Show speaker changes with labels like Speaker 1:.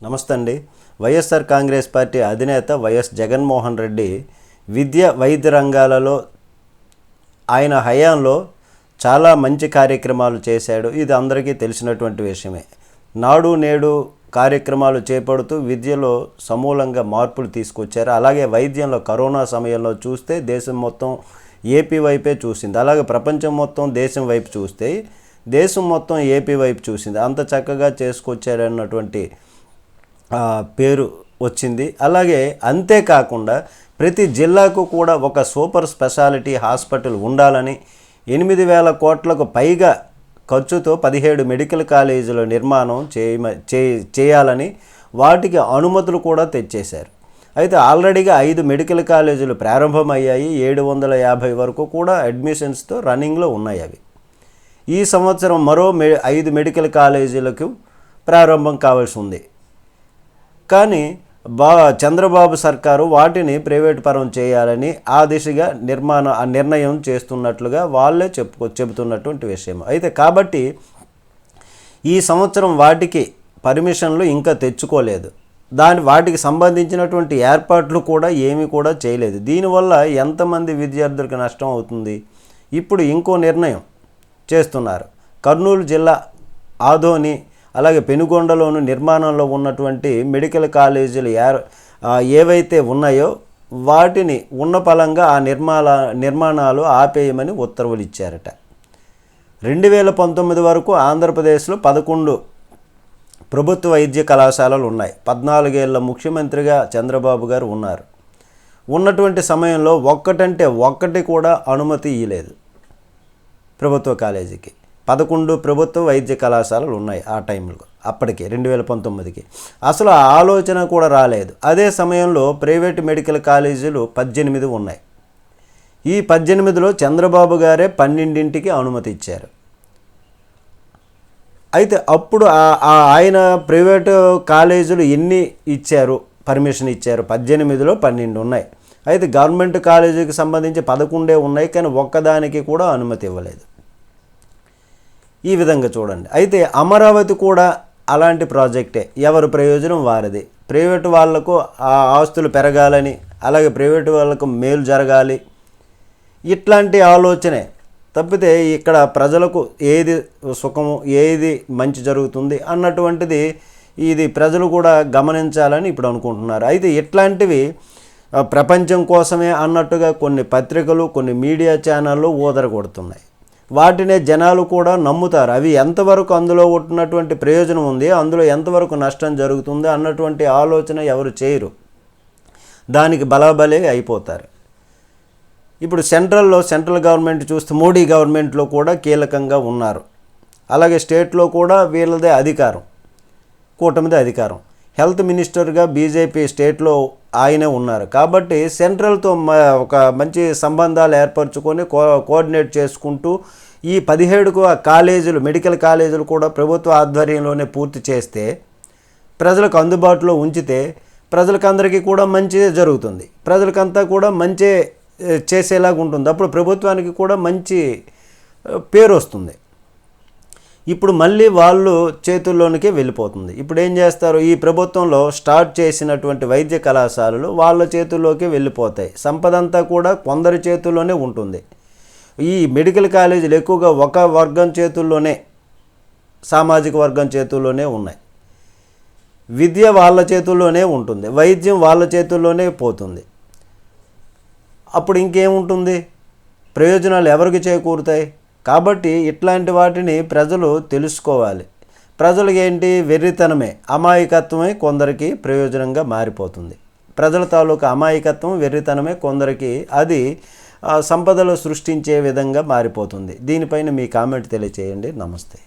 Speaker 1: నమస్తే అండి YSR Congress party అధినేత వైఎస్ జగన్మోహన్ రెడ్డి విద్య వైద్య రంగాలలో ఆయన హయాంలో చాలా మంచి కార్యక్రమాలు చేశాడు. ఇది అందరికీ తెలిసినటువంటి విషయమే. నాడు నేడు కార్యక్రమాలు చేపడుతూ విద్యలో సమూలంగా మార్పులు తీసుకొచ్చారు. అలాగే వైద్యంలో కరోనా సమయంలో చూస్తే దేశం మొత్తం ఏపీ వైపే చూసింది. అలాగే ప్రపంచం మొత్తం దేశం వైపు చూస్తే దేశం మొత్తం ఏపీ వైపు చూసింది. అంత చక్కగా చేసుకొచ్చారన్నటువంటి పేరు వచ్చింది. అలాగే అంతేకాకుండా ప్రతి జిల్లాకు కూడా ఒక సూపర్ స్పెషాలిటీ హాస్పిటల్ ఉండాలని ఎనిమిది వేల కోట్లకు పైగా ఖర్చుతో పదిహేడు మెడికల్ కాలేజీల నిర్మాణం చేయమ చే- చేయాలని వాటికి అనుమతులు కూడా తెచ్చేశారు. అయితే ఆల్రెడీగా ఐదు మెడికల్ కాలేజీలు ప్రారంభమయ్యాయి. ఏడు వందల యాభై వరకు కూడా అడ్మిషన్స్తో రన్నింగ్లో ఉన్నాయి అవి. ఈ సంవత్సరం మరో మె ఐదు మెడికల్ కాలేజీలకు ప్రారంభం కావాల్సి ఉంది. కానీ బా చంద్రబాబు సర్కారు వాటిని ప్రైవేట్ పరం చేయాలని ఆ దిశగా నిర్మాణ నిర్ణయం చేస్తున్నట్లుగా వాళ్ళే చెప్పుకో చెబుతున్నటువంటి విషయం. అయితే కాబట్టి ఈ సంవత్సరం వాటికి పర్మిషన్లు ఇంకా తెచ్చుకోలేదు. దాని వాటికి సంబంధించినటువంటి ఏర్పాట్లు కూడా ఏమీ కూడా చేయలేదు. దీనివల్ల ఎంతమంది విద్యార్థులకు నష్టం అవుతుంది? ఇప్పుడు ఇంకో నిర్ణయం చేస్తున్నారు. కర్నూలు జిల్లా ఆదోని అలాగే పెనుగొండలోను నిర్మాణంలో ఉన్నటువంటి మెడికల్ కాలేజీలు ఏవైతే ఉన్నాయో వాటిని ఉన్న పలంగా ఆ నిర్మాణ నిర్మాణాలు ఆపేయమని ఉత్తర్వులు ఇచ్చారట. రెండు వేల పంతొమ్మిది వరకు ఆంధ్రప్రదేశ్లో పదకొండు ప్రభుత్వ వైద్య కళాశాలలు ఉన్నాయి. పద్నాలుగేళ్ళ ముఖ్యమంత్రిగా చంద్రబాబు గారు ఉన్నారు. ఉన్నటువంటి సమయంలో ఒక్కటంటే ఒక్కటి కూడా అనుమతి ఇవ్వలేదు ప్రభుత్వ కాలేజీకి. పదకొండు ప్రభుత్వ వైద్య కళాశాలలు ఉన్నాయి ఆ టైంలో అప్పటికి రెండు వేల పంతొమ్మిదికి. అసలు ఆ ఆలోచన కూడా రాలేదు. అదే సమయంలో ప్రైవేట్ మెడికల్ కాలేజీలు పద్దెనిమిది ఉన్నాయి. ఈ పద్దెనిమిదిలో చంద్రబాబు గారే పన్నెండింటికి అనుమతి ఇచ్చారు. అయితే అప్పుడు ఆ ఆయన ప్రైవేటు కాలేజీలు ఎన్ని ఇచ్చారు? పర్మిషన్ ఇచ్చారు. పద్దెనిమిదిలో పన్నెండు ఉన్నాయి. అయితే గవర్నమెంట్ కాలేజీకి సంబంధించి పదకొండే ఉన్నాయి కానీ ఒక్కదానికి కూడా అనుమతి ఇవ్వలేదు. ఈ విధంగా చూడండి. అయితే అమరావతి కూడా అలాంటి ప్రాజెక్టే. ఎవరి ప్రయోజనం వారిది. ప్రైవేటు వాళ్ళకు ఆ ఆస్తులు పెరగాలని అలాగే ప్రైవేటు వాళ్ళకు మేలు జరగాలి. ఇట్లాంటి ఆలోచనే తప్పితే ఇక్కడ ప్రజలకు ఏది సుఖము ఏది మంచి జరుగుతుంది అన్నటువంటిది ఇది ప్రజలు కూడా గమనించాలని ఇప్పుడు అనుకుంటున్నారు. అయితే ఇట్లాంటివి ప్రపంచం కోసమే అన్నట్టుగా కొన్ని పత్రికలు కొన్ని మీడియా ఛానళ్ళు ఊదర కొడుతున్నాయి వాటినే జనాలు కూడా నమ్ముతారు. అవి ఎంతవరకు అందులో ఉన్నటువంటి ప్రయోజనం ఉంది అందులో ఎంతవరకు నష్టం జరుగుతుంది అన్నటువంటి ఆలోచన ఎవరు చేయరు. దానికి బలాబలే అయిపోతారు. ఇప్పుడు సెంట్రల్లో సెంట్రల్ గవర్నమెంట్ చూస్తే మోడీ గవర్నమెంట్లో కూడా కీలకంగా ఉన్నారు. అలాగే స్టేట్లో కూడా వీళ్ళదే అధికారం కూటమిదే అధికారం. హెల్త్ మినిస్టర్గా బీజేపీ స్టేట్లో ఆయనే ఉన్నారు. కాబట్టి సెంట్రల్తో ఒక మంచి సంబంధాలు ఏర్పరచుకొని కో కోఆర్డినేట్ చేసుకుంటూ ఈ పదిహేడుకు కాలేజీలు మెడికల్ కాలేజీలు కూడా ప్రభుత్వ ఆధ్వర్యంలోనే పూర్తి చేస్తే ప్రజలకు అందుబాటులో ఉంచితే ప్రజలకందరికీ కూడా మంచి జరుగుతుంది. ప్రజలకంతా కూడా మంచి చేసేలాగా ఉంటుంది అప్పుడు ప్రభుత్వానికి కూడా మంచి పేరు వస్తుంది. ఇప్పుడు మళ్ళీ వాళ్ళు చేతుల్లోనికే వెళ్ళిపోతుంది. ఇప్పుడు ఏం చేస్తారు? ఈ ప్రభుత్వంలో స్టార్ట్ చేసినటువంటి వైద్య కళాశాలలు వాళ్ళ చేతుల్లోకి వెళ్ళిపోతాయి. సంపద అంతా కూడా కొందరి చేతుల్లోనే ఉంటుంది. ఈ మెడికల్ కాలేజీలు ఎక్కువగా ఒక వర్గం చేతుల్లోనే సామాజిక వర్గం చేతుల్లోనే ఉన్నాయి. విద్య వాళ్ళ చేతుల్లోనే ఉంటుంది. వైద్యం వాళ్ళ చేతుల్లోనే పోతుంది. అప్పుడు ఇంకేముంటుంది? ప్రయోజనాలు ఎవరికి చేకూరుతాయి? కాబట్టి ఇట్లాంటి వాటిని ప్రజలు తెలుసుకోవాలి. ప్రజలకు ఏంటి వెర్రితనమే. అమాయకత్వమే కొందరికి ప్రయోజనంగా మారిపోతుంది. ప్రజల తాలూకా అమాయకత్వం వెర్రితనమే కొందరికి అది సంపదలు సృష్టించే విధంగా మారిపోతుంది. దీనిపైన మీ కామెంట్ తెలియచేయండి. నమస్తే.